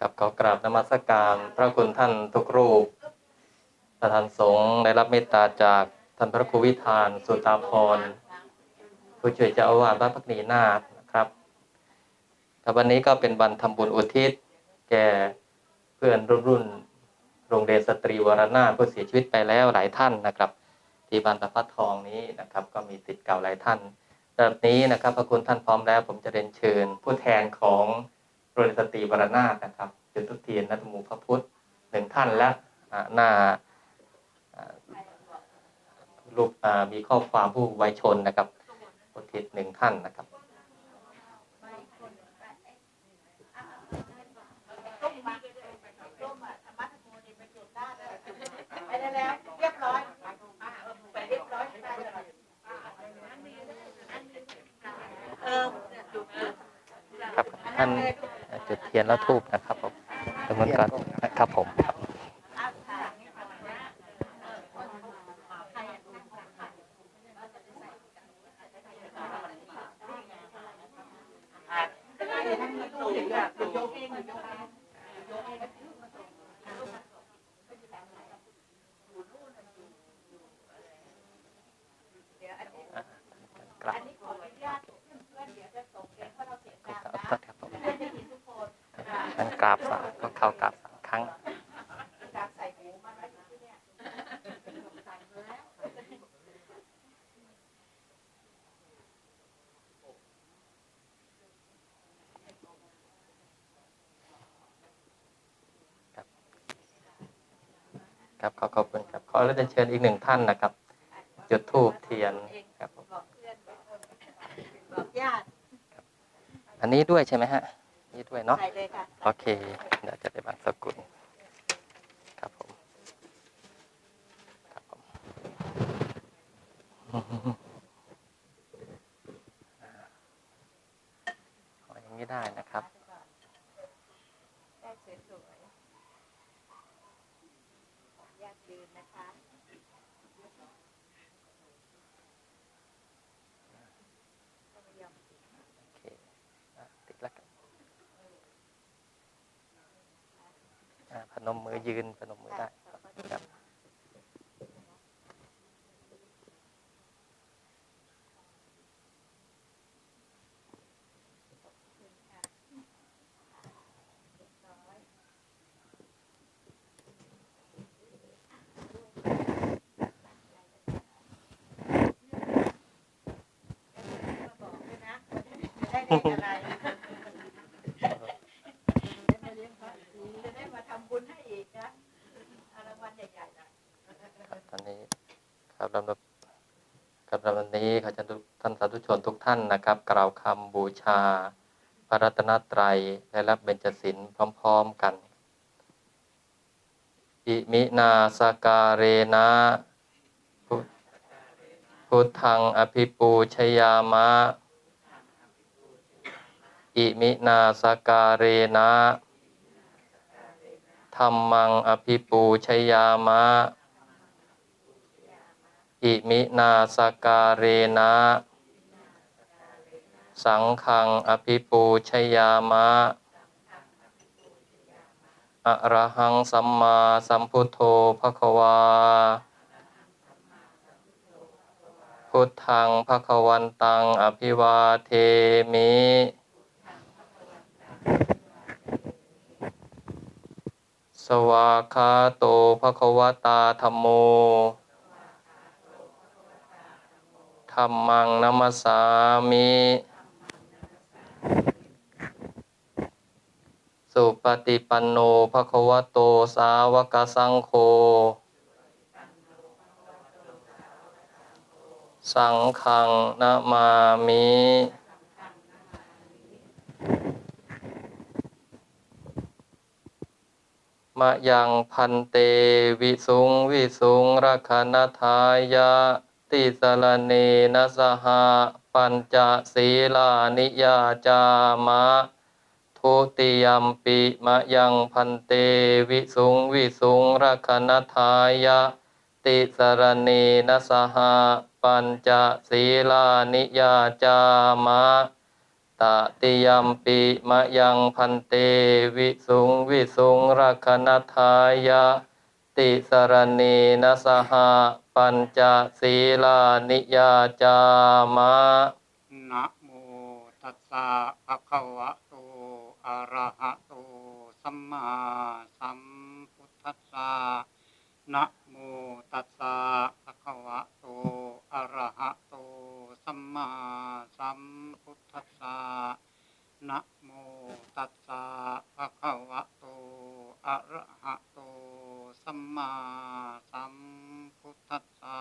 กับขอกราบนมัสการพระคุณท่านทุกรูปประธานสงฆ์ได้รับเมตตาจากท่านพระครูวิธานสุตาพรผู้ช่วยเจ้าอาวาสวัดพักนีนาถนะครับครับวันนี้ก็เป็นวันทำบุญอุทิศ แก่เพื่อนรุ่นรุ่นโรงเรียนสตรีวรนาถผู้เสียชีวิตไปแล้วหลายท่านนะครับ ที่บ้านตะพัดทองนี้นะครับ ก็มีติดเก่าหลายท่านแบบนี้นะครับพระคุณท่านพร้อมแล้ว ผมจะเรียนเชิญผู้แทนของ รงเรียนสตรีวรนาถนะครับจุดทุกเทียนนัตมูพระพุทธหนึ่งท่านและอ่าหน้าอ่ารูปอ่ามีข้อความผู้วัยชนนะครับอุทิศหนึ่งท่านนะครับไปได้แล้วเรียบร้อยไปเรียบร้อยได้เลยเออจุดจุดครับท่าน จุดเทียนแล้วทูบนะครับผมดำเนินการนะครับผม กราบครับผมท่านกราบสามก็เข้ากราบสามครั้ง ครับขอขอบคุณครับขอแล้วจะเชิญอีกหนึ่งท่านนะครับ จุดธูปเทียนครับผมบอกเพื่อนบอกญาติอันนี้ด้วยใช่ไหมฮะนี่ด้วยเนาะใส่เลยค่ะโอเคเดี๋ยวจะได้บางสกุลครับผมครับผมขออย่างนี้ได้นะครับ ได้สวยๆญาติยืนนะคะ โอเคอะติดแล้วกันอะพ นมมือยืนพนมมือได้ครับบอกด้วยนะจะได้เรียนอะไรจะได้มาทำบุญให้อีกนะเอารางวัลใหญ่ๆนะ ครับตอนนี้ครับลำดับครับลำดับ นี้ขอเชิญทุกท่านสาธุชนทุกท่านนะครับ กล่าวคำบูชา พระรัตนตรัยและรับเบญจศีลพร้อม ๆกัน อิมินาสการเรนะพุพุทธังอภิปูชยามะ อิมินาสการเรนะธรรมังอภิปูชยามะ อิมินาสการเรนะ สังฆังอภิปูชยามะอะระหังสัมมาสัมพุทโธภควา พุทธังภควันตังอภิวาเทมิ สวาคาโตภควตาธรรมโม รรมังนัมสสามิสุปฏิปันโนภควโตสาวกสังโฆสังฆังนะมามิมะยังพันเตวิสุงวิสุงรักขณทายะ ติสรณเนนะสหปัญจศีลานิยาจามะ ทุติยมปิมะยังพันเตวิสุงวิสุงรักขณทายะ ติสรณเนนะสหปัญจศีลานิยาจามะตติยมปิมะยังพันเตวิสุงวิสุงรักขณทายะ ติสรณีนสห ปัญจศีลานิยาจามะนะโมตัสสะภะคะวะโตอะระหะโตสัมมาสัมพุทธัสสะนะโมตัสสะภะคะวะโตอะระหะโตสัมมาสัมพุทธัสสะนะโมตัสสะภะคะวะโตอะระหะโตสัมมาสัมพุทธัสสะ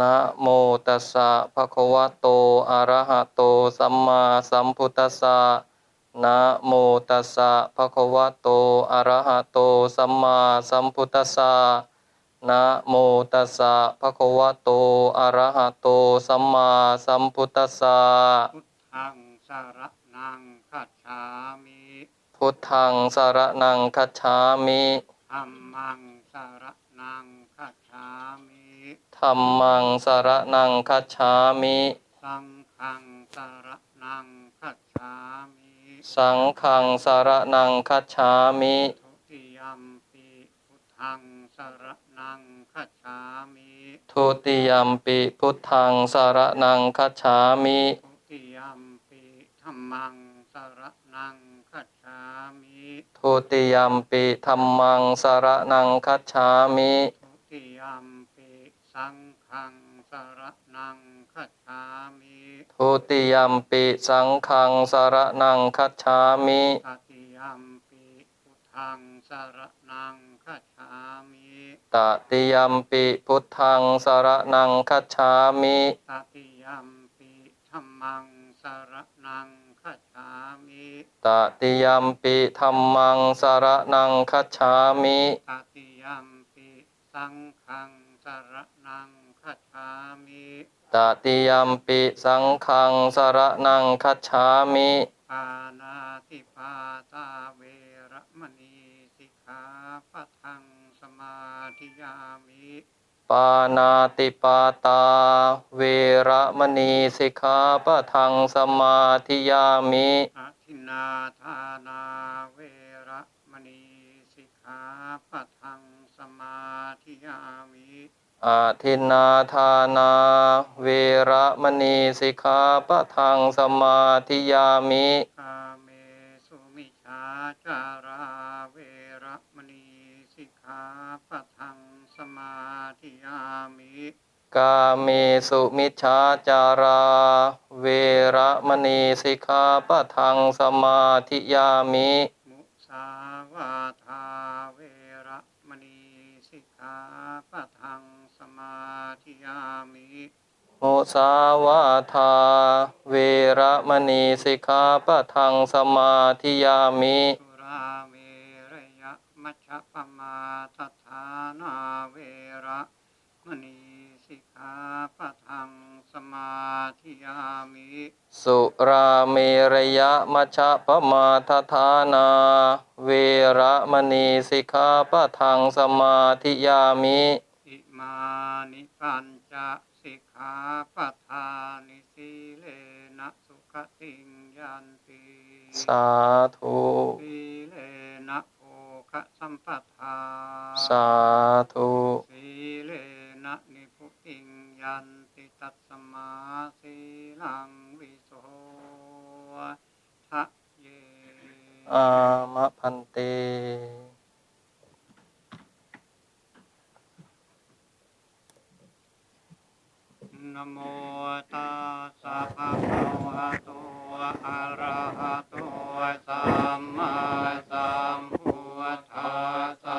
นะโมตัสสะภะคะวะโตอะระหะโตสัมมาสัมพุทธัสสะนะโมตัสสะภะคะวะโตอะระหะโตสัมมาสัมพุทธัสสะนะโมตัสสะภะคะวะโตอะระหะโตสัมมาสัมพุทธัสสะพุทธังสารนังคัจฉามิพุทธังสารนังคัจฉามิธัมมังสารนังคัจฉามิ ธัมมังสารนังคัจฉามิ สังฆังสารนังคัจฉามิสังฆังสารนังคัจฉามิ ทุติยัมปิพุทธังสารนังคัจฉามิทุติยัมปิพุทธังสารนังคัจฉามิ ทุติยัมปิธัมมังสารนังคัจฉามิทุติยัมปิธัมมังสารนังคัจฉามิ ทุติยัมปิ สังฆังสารนังคัจฉามิทุติยัมปิสังฆังสารนังคัจฉามิตติยัมปิพุทธังสารนังคัจฉามิตติยัมปิพุทธังสารนังคัจฉามิตติยัมปิธัมมังสารนังคัจฉามิตติยัมปิธัมมังสารนังคัจฉามิตติยัมปิสังฆังสารนังคัจฉามิ ตติยัมปิสังฆังสารนังคัจฉามิปานาติปาตาเวระมณีสิกขาปะทังสมาธิยามิปานาติปาตาเวระมณีสิกขาปะทังสมาธิยามิอธินนาทานาเวระมณีสิกขาปะทังสมาธิยามิ อาทินนาทานาเวระมณีสิกขาปะทังสมาธิยามิกาเมสุมิชาจารา เวระมณีสิกขาปะทังสมาธิยามิกาเมสุมิชฌาจาราเวระมณีสิกขาปะทังสมาธิยามิมุสาวาทาเวระมณีสิกขาปะทังส มาธิยามิโมสาวาทาเวระมณีสิกขาปะทังสมาธิยามิ สุราเมรยะมัชฌปมาทฐานา เวระมณีสิกขาปะทังสมาธิยามิสุราเมรยะมัชฌะปมาทฐานาเวระมณีสิกขาปะทังสมาธิยามิอิมา นิปัญจสิกขาปะทานิสีเลนะสุขติงยันติสาธุสีเลนะโภคะสัมปทาสาธุสีเลนะนิพุติงยันติตัสสมาสีลังวิโสทะเยอามะพันเต นะ โมตัสสะภะคะวะโตอะระหะโตสัมมาสัมพุทธัสสะ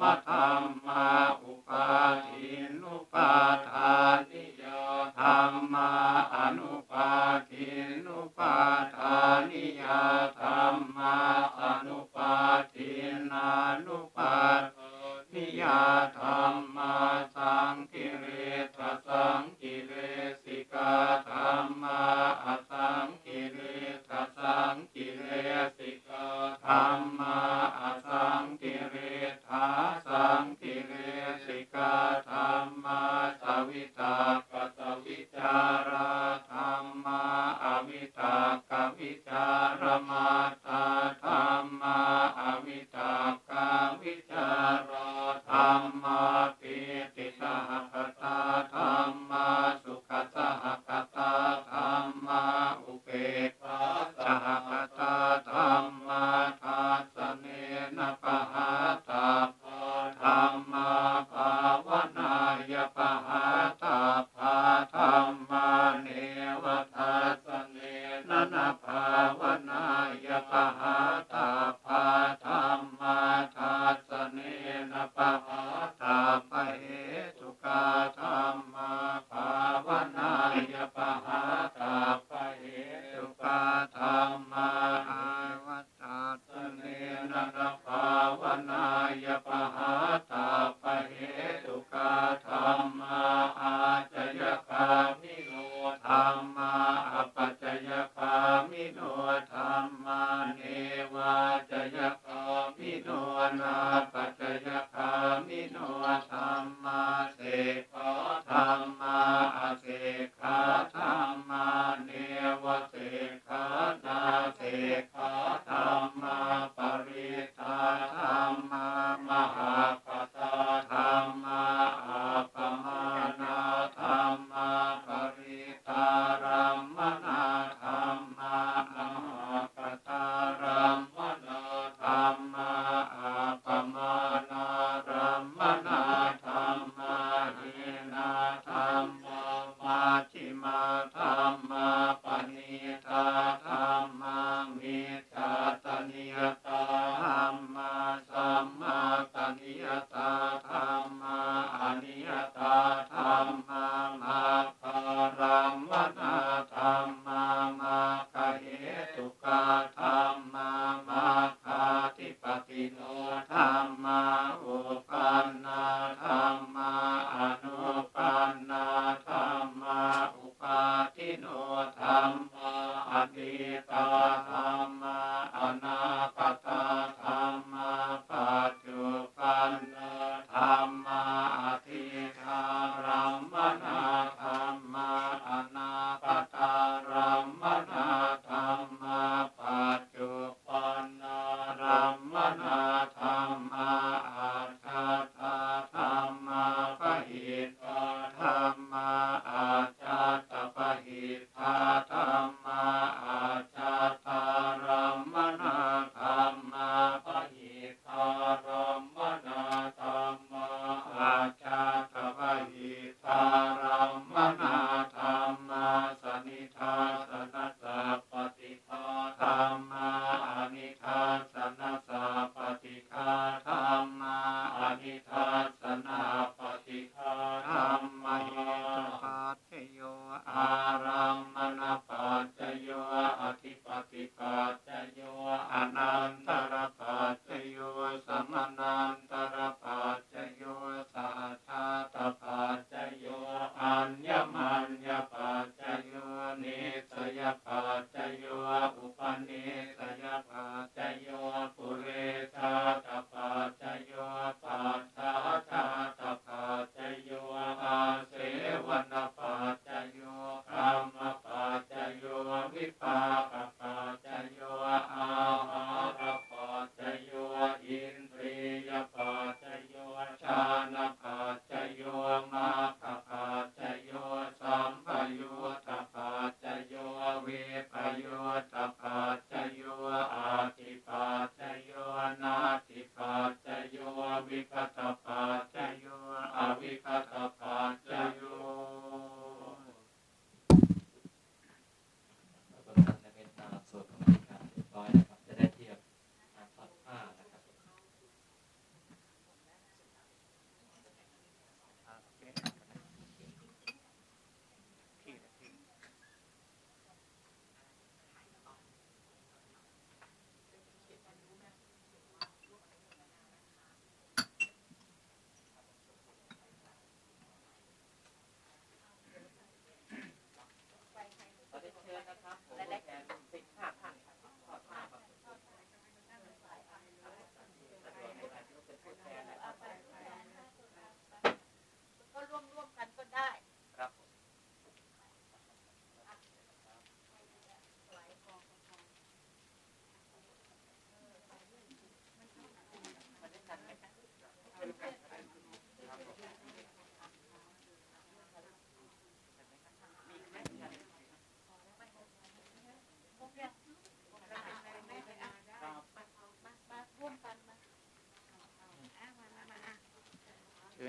มธรรม มิทัสนาป uh,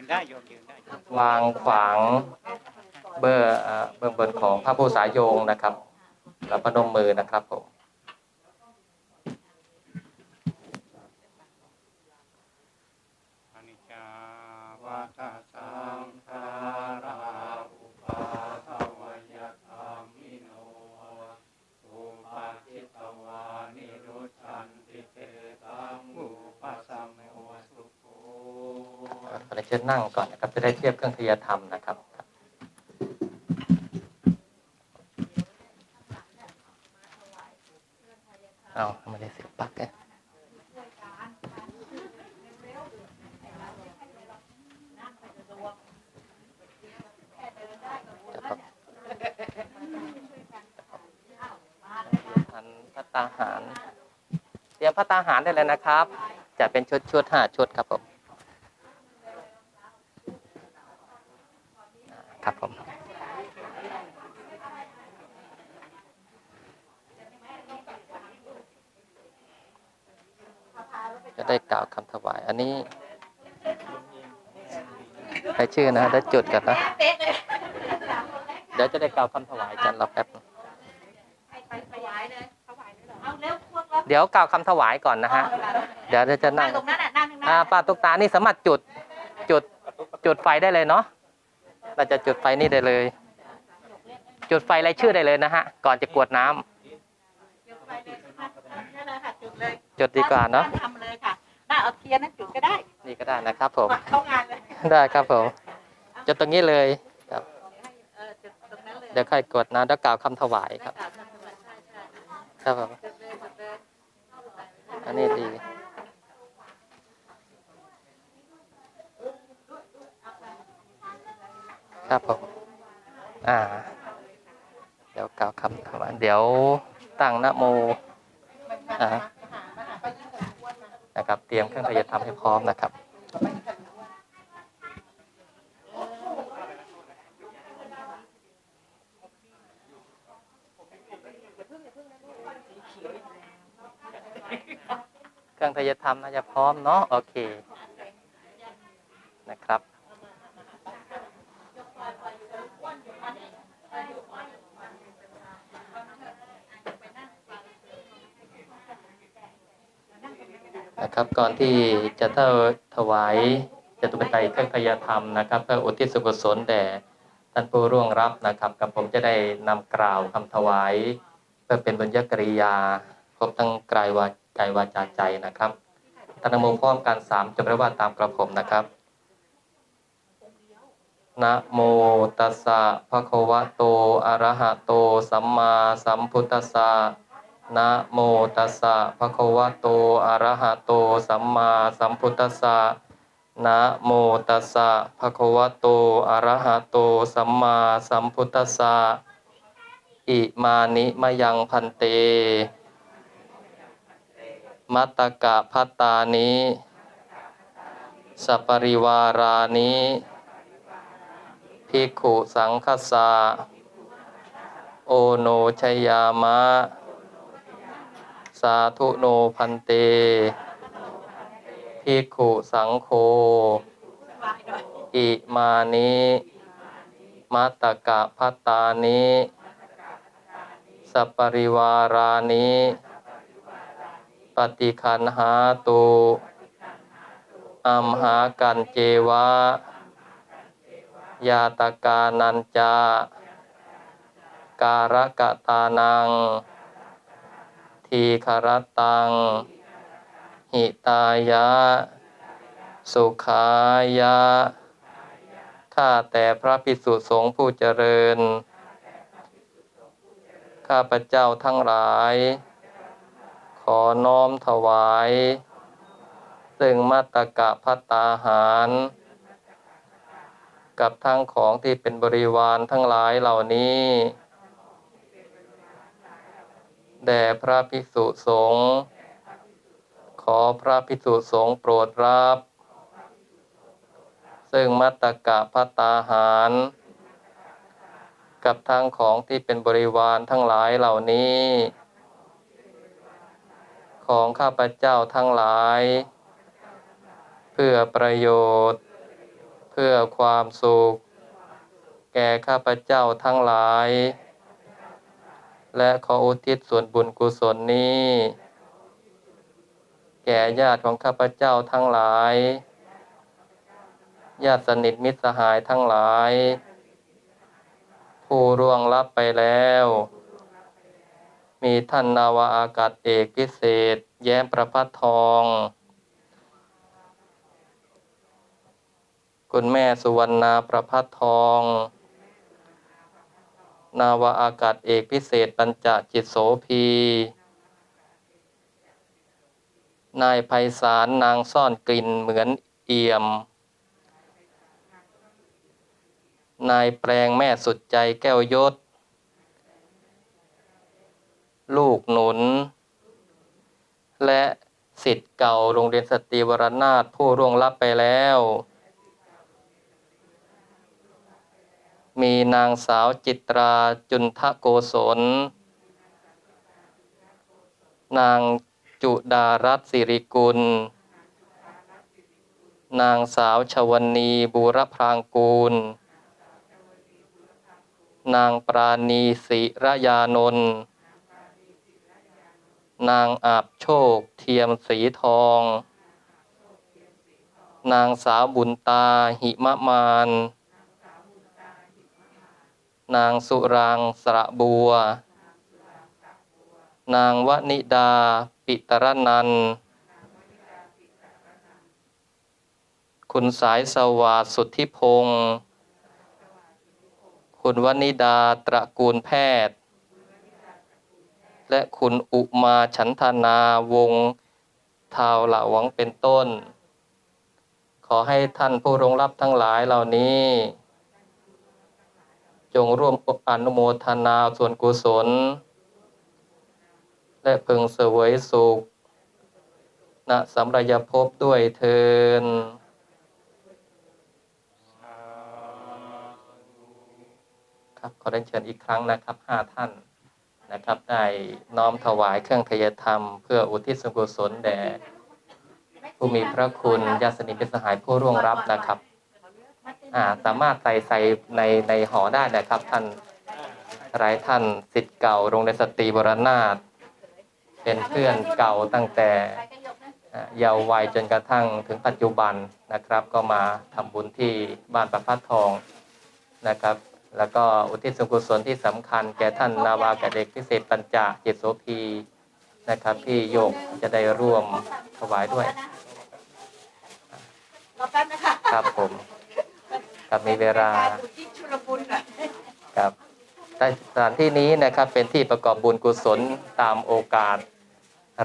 ได้โยมยืนได้วางขวางเบอร์เบื้องบนของพระผู้สายโยงนะครับแล้วพนมมือนะครับผม อนิจจาวัฏสังขาราอุปาทวยธรรมิโนอุปาทิตวานิรุชันติเตตังอุปสัมโมสุโข ขอเชิญนั่งก่อนนะครับ จะ ได้เทียบเครื่องทยธรรมนะครับเอาไม่ได้เสียบปลั๊กเนี่ยทันพัตตาหาร เตรียมพัตตาหารได้เลยนะครับ จะเป็นชุดชุดห้าชุดครับผม ครับผม จะได้กล่าวคำถวาย อั นนี้ใครชื่อนะเดี๋ยวจุดกันนะเป๊ะเลยเดี๋ยวจะได้กล่าวคำถวายกันรอแป๊บนึงไปถวายเลยถวายเลยเหรอเอาเร็วพวกเราเดี๋ยวกล่าวคำถวายก่อนนะฮะ เดี๋ยวจะนั่นั่งงตรงนั้นน่ะนั่งตรงนั้นอ่าป้าตุกตานี่สามารถจุดจุดจุดไฟได้เลยเนาะเราจะจุดไฟนี่ได้เลย จุดไฟรายชื่อได้เลยนะฮะ ก่อนจะกรวดน้ำจุดไฟเลยใช่ไหมนั่นเลยค่ะจุดเลยจุดดีกว่าเนาะทำ เลยค่ะน่าเอาเทียนนั้นจุดก็ได้นี่ก็ได้นะครับผม เข้างานเลยได้ครับผมจุดตรงนี้เลยครับ เออจุดตรงนั้นเลยเดี๋ยวค่อยกดนะแล้วกล่าวคำถวายครับได้กล่าวคำถวายใช่ใช่ครับผม จุดเลยจุดเลยอันนี้ดี ครับผม อ่า เดี๋ยวกล่าวคำถวายเดี๋ยวตั้งนะโม อ่า นะครับ เตรียมเครื่องพยาธรรมให้พร้อมนะครับเครื่องทยธรรมน่าจะพร้อมเนาะโอเคนะครับ ครับก่อนที่จะเท่าถวายจตุปัจจัยเครื่องทยธรรมนะครับเพื่ออุทิศส่วนกุศลแด่ท่านผู้ร่วงรับนะครับกับผมจะได้นำกล่าวคำถวาย เพื่อเป็นบุญญกริยาครบทั้งกายวากายวาจาใจนะครับตานโมพร้อมกันสามจบเรียกว่าตามกระผมนะครับนะโมตัสสะภะคะวะโตอะระหะโต สัมมาสัมพุทธัสสะ นะโมตัสสะภะคะวะโต อะระหะโต สัมมาสัมพุทธัสสะนะโมตัสสะภะคะวะโต อะระหะโต สัมมาสัมพุทธัสสะอิมานิมยังพันเต มัตตกะพัตตานิสัปริวารานิภิกขุสังคสาโอโนชยามะ สาธุโนพันเตภิกขุสังโฆอิมานิมัตตกะพัตตานิสัปปริวารานิปฏิคันหาตุอัมหากันเจวะ ยาตกานันจาการกะตานัง ทีคารตัง หิตายะ สุขายะ ข้าแต่พระภิกษุสงฆ์ผู้เจริญ ข้าพระเจ้าทั้งหลาย ขอน้อมถวาย ซึ่งมัตตกะพัตตาหาร กับทั้งของที่เป็นบริวารทั้งหลายเหล่านี้ แด่พระภิกษุสงฆ์ขอพระภิกษุสงฆ์โปรดรับ ซึ่งมัตตกะพัตตาหาร กับทั้งของที่เป็นบริวารทั้งหลายเหล่านี้ ของข้าพเจ้าทั้งหลาย เพื่อประโยชน์ เพื่อความสุข แก่ข้าพเจ้าทั้งหลาย และขออุทิศส่วนบุญกุศลนี้ แก่ญาติของข้าพเจ้าทั้งหลาย ญาติสนิทมิตรสหายทั้งหลาย ผู้ร่วงลับไปแล้ว มีท่านนาวาอากาศเอกพิเศษ แย้มประพัดทอง คุณแม่สุวรรณาประพัดทอง นาวาอากาศเอกพิเศษปัญจจิตโสภีนายไพศาลนางซ่อนกลิ่นเหมือนเอี่ยม นายแปลงแม่สุดใจแก้วยศ ลูกหนุน และสิทธิ์เก่าโรงเรียนสตรีวรนาถผู้ร่วงลับไปแล้ว มีนางสาวจิตราจุนทะโกศล นางจุดารัตน์สิริกุล นางสาวชวนีบูรพรางกูล นางปราณีศิรยานนท์นางอาบโชคเทียมสีทอง นางสาวบุญตาหิมะมาน นางสุรางสระบัว นางวนิดาปิตรนัน คุณสายสวาสสุทธิพงศ์คุณวนิดาตระกูลแพทย์ และคุณอุมาฉันธนาวงทาวหละวังเป็นต้น ขอให้ท่านผู้รงรับทั้งหลายเหล่านี้ จงร่วมอนุโมทนาส่วนกุศล และพึงเสวยสุขณสัมรยภพด้วยเทินครับขอเรียนเชิญอีกครั้งนะครับห้าท่านนะครับได้น้อมถวายเครื่องทยธรรม เพื่ออุทิศส่วนกุศลแด่ผู้มีพระคุณญาติสนิทเป็นสหายผู้ร่วงรับนะครับ อ่าสามารถใส่ใส่ในในหอได้นะครับ ท่านหลายท่านสิทธิ์เก่าโรงเรียนสตรีบรนาถเป็นเพื่อนเก่าตั้งแต่อ่าเยาว์วัยจนกระทั่งถึงปัจจุบันนะครับ ก็มาทำบุญที่บ้านประพัดทองนะครับ แล้วก็อุทิศส่วนกุศลที่สำคัญ แก่ท่านนาวากาเด็กพิเศษปัญจจิตโสพีนะครับที่โยกจะได้ร่วมถวายด้วยรอแป๊บนะคะครับผม ครับมีเวลาการอุทิศชุลมุนหน่อยครับแต่สถานที่นี้นะครับเป็นที่ประกอบบุญกุศลตามโอกาส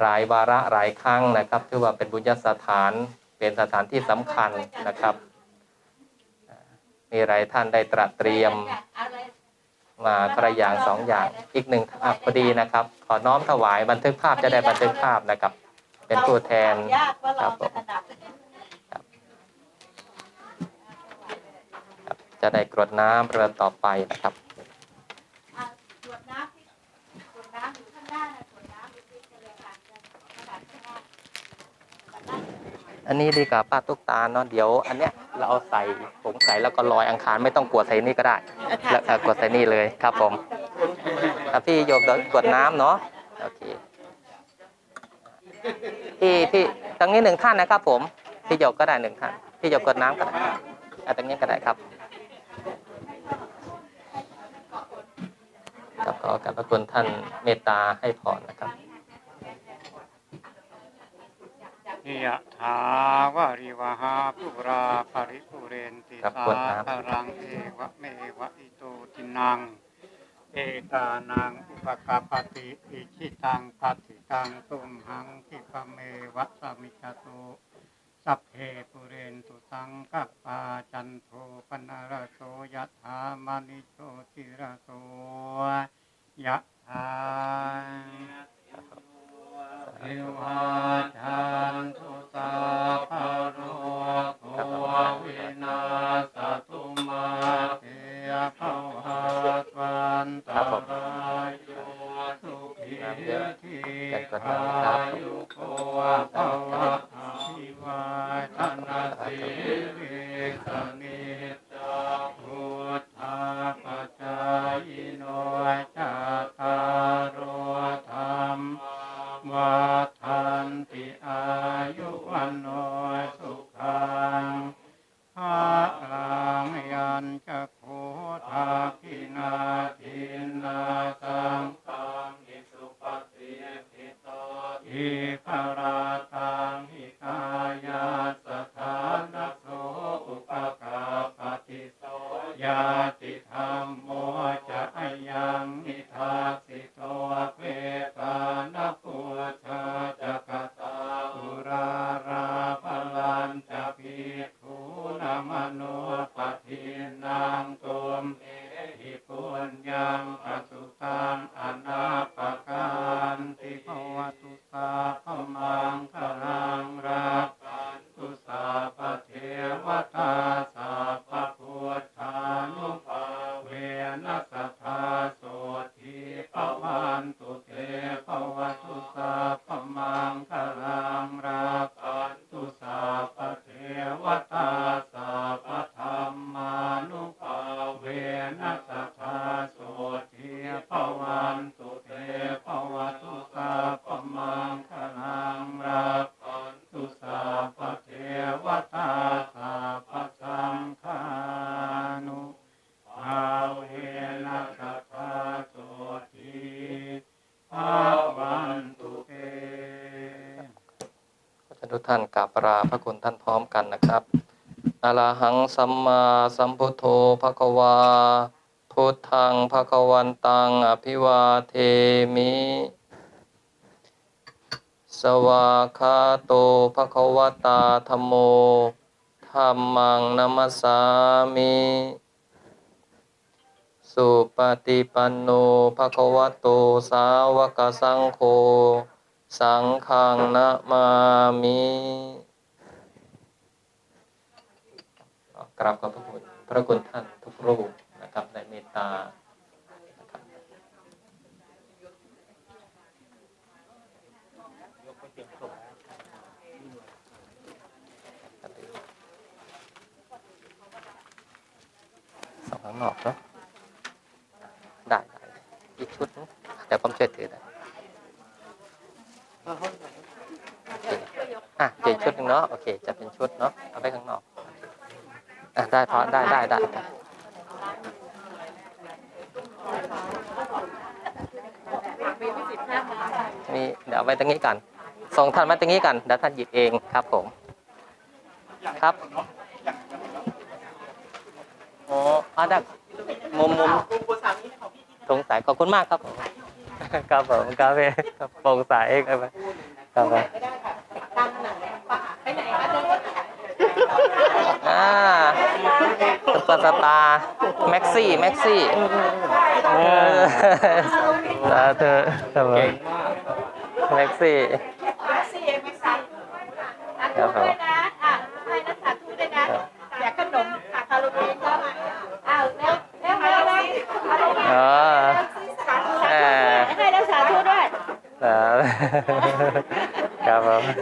หลายวาระหลายครั้งนะครับถือว่าเป็นบุญญสถานเป็นสถานที่สำคัญนะครับอ่ามีหลายท่านได้ตรัสเตรียมเอาเลยมาพระอย่างสองอย่างอีกหนึ่งอะพอดีนะครับ ขอน้อมถวายบันทึกภาพจะได้บันทึกภาพนะครับ เป็นตัวแทนยากว่าคเรารับผจะม ถนัด ครับ จะได้กรวดน้ำเรือต่อไปนะครับอะตรวจน้ำที่ตรวจน้ำอยู่ข้างหน้านะตรวจน้ำอยู่ที่เจริญการกระดาษข้างหน้าบัตรนั้นอันนี้ดีกว่าป้าตุ๊กตาเนาะเดี๋ยว อันเนี้ยเราเอาใส่ผงใส่แล้วก็ลอยอังคารไม่ต้องกวดใส่นี่ก็ได้แล้วเอ่อกดใส่นี่เลยครับผมครับพี่โยมเดี๋ยวกดน้ำเนาะโอเคพี่พี่ตรงนี้หนึ่งท่านนะครับ ผมพี่โยกก็ได้หนึ่งท่านพี่โยกกดน้ำก็ได้อะตรงนี้ก็ได้ครับ ครับขอกราบพระคุณท่านเมตตาให้พรนะครับยะถาวาริวหาปุราภริปุเรนติครับสากดน้ำคารังเอวะเมวะอิโตทินัง เอตานังอุปกาปติอิชิตังปฏิตังตุมหังคิปะเมวะสมิจตุ สัพเพปุเรนตุสังกปปาจันโทปนารโสยะถามณิโชติระโสยะถาเอวาจันตุสาภะโรโควินาสตุมาเตภวัตวันตรายโยสุขีทีขายุโกภ ราบลาพระคุณท่านพร้อมกันนะครับอระหังสัมมาสัมพุทโธภควา พุทธังภควันตังอภิวาเทมิ สวาคาโตภควตาธโมธรรมังนัมสสามิ สุปฏิปันโนภควโตสาวกสังโฆ สังฆังนะมามิก ราบขอบพระคุณพระคุณท่านทุกรูปนะครับในเมตตานะครับสองข้างนอกเนาะได้ได้อีกชุดนึงเดี๋ยวผมช่วยถือได้อะเจอชุดหนึ่งเนาะโอเค จะเป็นชุดเนาะเอาไปข้างนอก อะได้พอได้ได้ได้ได้นี่เดี๋ยวเอาไว้ตรงนี้กันส่งท่านมาตรงนี้กันเดี๋ยวท่านหยิบเองครับผม ครับอ๋ออะได้มุมมุมสงสัยขอบคุณมากครับผมครับผมครับพี่ครับโปร่งใสครับครับผมไปไหนคะอ่า ซุปเปอร์สตาร์แม็กซี่แม็กซี่เออสาธุครับผมแม็กซี่